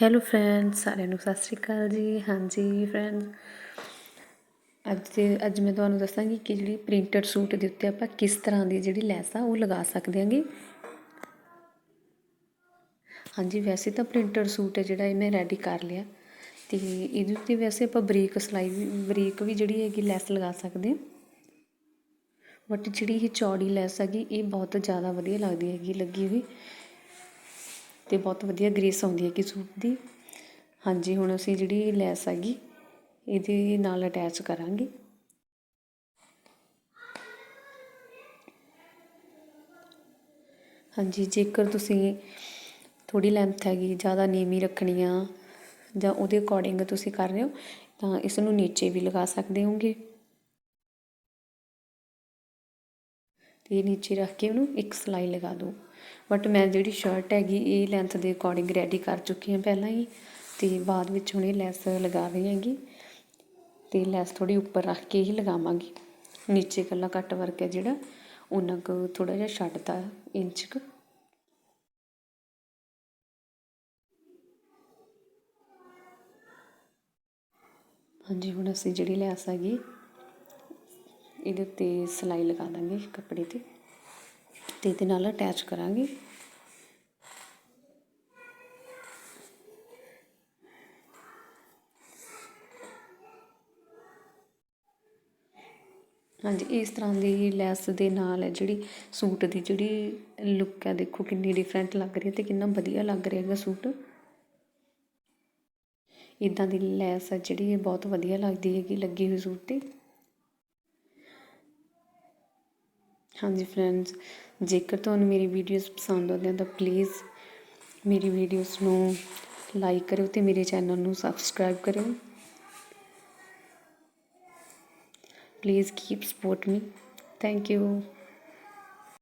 Hello friends ਸਾਰਿਆਂ ਨੂੰ ਸਤਿ ਸ਼੍ਰੀ ਅਕਾਲ ਜੀ। ਹਾਂਜੀ ਫਰੈਂਡਸ ਅੱਜ ਦੇ ਅੱਜ ਮੈਂ ਤੁਹਾਨੂੰ ਦੱਸਾਂਗੀ ਕਿ ਜਿਹੜੀ ਪ੍ਰਿੰਟਡ ਸੂਟ ਦੇ ਉੱਤੇ ਆਪਾਂ ਕਿਸ ਤਰ੍ਹਾਂ ਦੀ ਜਿਹੜੀ ਲੈਸ ਆ ਉਹ ਲਗਾ ਸਕਦੇ ਹਾਂਗੇ। ਹਾਂਜੀ, ਵੈਸੇ ਤਾਂ ਪ੍ਰਿੰਟਡ ਸੂਟ ਹੈ ਜਿਹੜਾ ਇਹ ਮੈਂ ਰੈਡੀ ਕਰ ਲਿਆ। ਤੇ ਇਹਦੇ ਉੱਤੇ ਵੈਸੇ ਆਪਾਂ ਬਰੀਕ ਸਲਾਈ ਵੀ, ਬਰੀਕ ਵੀ ਜਿਹੜੀ ਹੈਗੀ ਲੈਸ ਲਗਾ ਸਕਦੇ ਹਾਂ। ਬਟ ਜਿਹੜੀ ਇਹ ਚੌੜੀ ਲੈਸ ਹੈਗੀ, ਇਹ ਬਹੁਤ ਜ਼ਿਆਦਾ ਵਧੀਆ ਲੱਗਦੀ ਹੈਗੀ, ਲੱਗੀ ਹੋਈ। ਅਤੇ ਬਹੁਤ ਵਧੀਆ ਗ੍ਰੇਸ ਆਉਂਦੀ ਹੈ ਕਿ ਸੂਟ ਦੀ। ਹਾਂਜੀ, ਹੁਣ ਅਸੀਂ ਜਿਹੜੀ ਲੈਸ ਹੈਗੀ, ਇਹਦੇ ਨਾਲ ਅਟੈਚ ਕਰਾਂਗੇ। ਹਾਂਜੀ, ਜੇਕਰ ਤੁਸੀਂ ਥੋੜੀ ਲੈਂਥ ਹੈਗੀ, ਜ਼ਿਆਦਾ ਨੀਵੀਂ ਰੱਖਣੀ ਆ ਜਾਂ ਉਹਦੇ ਅਕੋਰਡਿੰਗ ਤੁਸੀਂ ਕਰ ਰਹੇ ਹੋ, ਤਾਂ ਇਸ ਨੂੰ ਨੀਚੇ ਵੀ ਲਗਾ ਸਕਦੇ ਹੋਗੇ। ਤੇ ਨੀਚੇ ਰੱਖ ਕੇ ਉਹਨੂੰ ਇੱਕ ਸਲਾਈ ਲਗਾ ਦਿਓ। ਬਟ ਮੈਂ ਜਿਹੜੀ ਸ਼ਰਟ ਹੈਗੀ, ਇਹ ਲੈਂਥ ਦੇ ਅਕੋਰਡਿੰਗ ਰੈਡੀ ਕਰ ਚੁੱਕੀ ਹਾਂ ਪਹਿਲਾਂ ਹੀ ਤੇ ਬਾਅਦ ਵਿੱਚ ਹੁਣ ਇਹ ਲੈਸ ਲਗਾ ਰਹੀ ਹੈਗੀ ਤੇ ਲੈਸ ਥੋੜੀ ਉੱਪਰ ਰੱਖ ਕੇ ਹੀ ਲਗਾਵਾਂਗੀ। ਨੀਚੇ ਕੱਲਾ ਕੱਟ ਵਰਕ ਹੈ ਜਿਹੜਾ, ਉਹਨਾਂ ਕੁ ਥੋੜਾ ਜਿਹਾ ਛੱਡਤਾ ਇੰਚ ਕੁ। ਹਾਂਜੀ, ਹੁਣ ਅਸੀਂ ਜਿਹੜੀ ਲੈਸ ਹੈਗੀ, ਇਹਦੇ ਉੱਤੇ ਸਿਲਾਈ ਲਗਾ ਦਾਂਗੇ ਕੱਪੜੇ ਤੇ। ਤੇ ਇਹਦੇ ਨਾਲ ਅਟੈਚ ਕਰਾਂਗੇ। ਹਾਂਜੀ, ਇਸ ਤਰ੍ਹਾਂ ਦੀ ਲੈਸ ਦੇ ਨਾਲ ਹੈ ਜਿਹੜੀ ਸੂਟ ਦੀ ਜਿਹੜੀ ਲੁੱਕ ਹੈ, ਦੇਖੋ ਕਿੰਨੀ ਡਿਫਰੈਂਟ ਲੱਗ ਰਹੀ ਹੈ ਤੇ ਕਿੰਨਾ ਵਧੀਆ ਲੱਗ ਰਿਹਾ ਹੈਗਾ ਸੂਟ। ਇਦਾਂ ਦੀ ਲੈਸ ਹੈ ਜਿਹੜੀ ਇਹ ਬਹੁਤ ਵਧੀਆ ਲੱਗਦੀ ਹੈਗੀ, ਲੱਗੀ ਹੋਈ ਸੂਟ ਤੇ। ਹਾਂਜੀ ਫਰੈਂਡਸ ਜੇਕਰ ਤੁਹਾਨੂੰ ਮੇਰੀ ਵੀਡੀਓਜ਼ ਪਸੰਦ ਆਉਂਦੀਆਂ ਤਾਂ ਪਲੀਜ਼ ਮੇਰੀ ਵੀਡੀਓਜ਼ ਨੂੰ ਲਾਈਕ ਕਰਿਓ ਤੇ ਮੇਰੇ ਚੈਨਲ ਨੂੰ ਸਬਸਕ੍ਰਾਈਬ ਕਰਿਓ। Please keep support me thank you